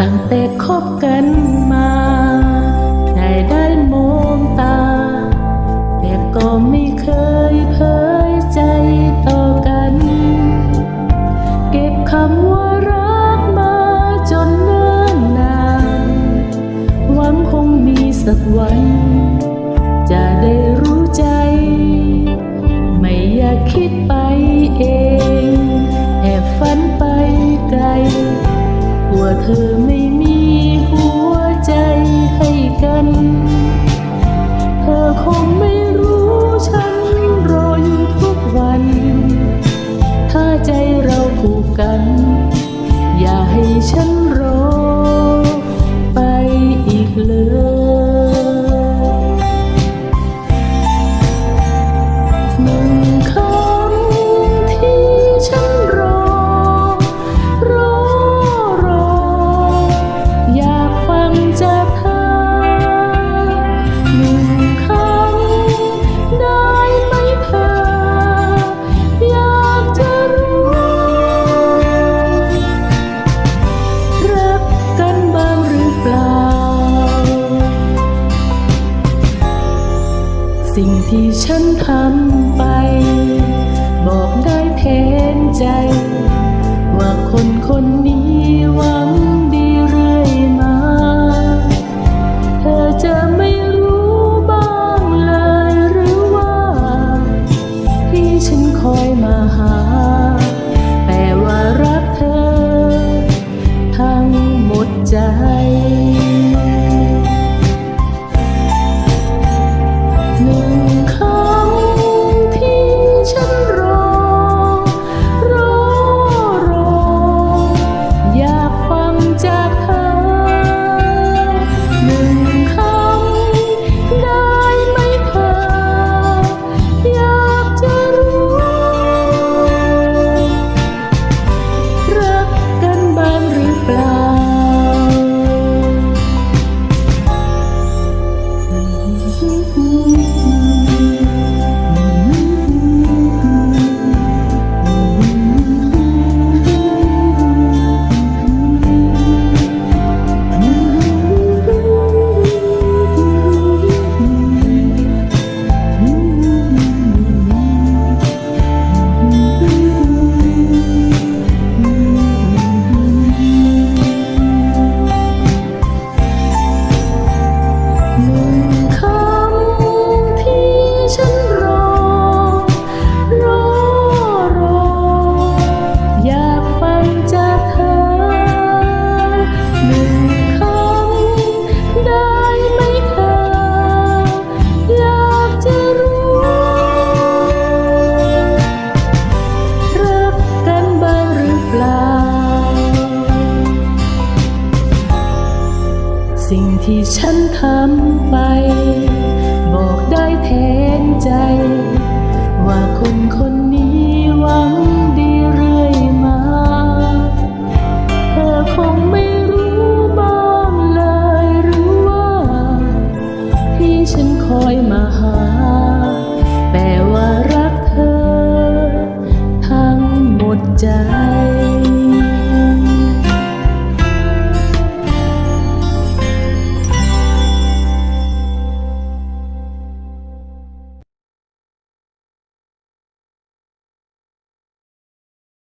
ตั้งแต่คบกันมา ได้ได้มองตา แต่ก็ไม่เคยเผยใจต่อกัน เก็บคำว่ารักมาจนเนิ่นนาน หวังคงมีสักวัน เธอไม่มีหัวใจให้กัน เธอคงไม่รู้ฉันรออยู่ทุกวัน ถ้าใจเราผูกกัน อย่าให้ฉัน สิ่งที่ฉันทำไป บอกได้แทนใจ ว่าคนคนนี้หวังดีเรื่อยมา เธอจะไม่รู้บ้างเลยหรือว่า ที่ฉันคอยมาหาแต่ว่ารักเธอ ทั้งหมดใจ สิ่งที่ฉันทำไป บอกได้แทนใจ ว่าคนคนนี้หวังดีเรื่อยมา เธอคงไม่รู้บ้างเลยหรือว่า ที่ฉันคอยมาหาแต่ว่ารักเธอ ทั้งหมดใจ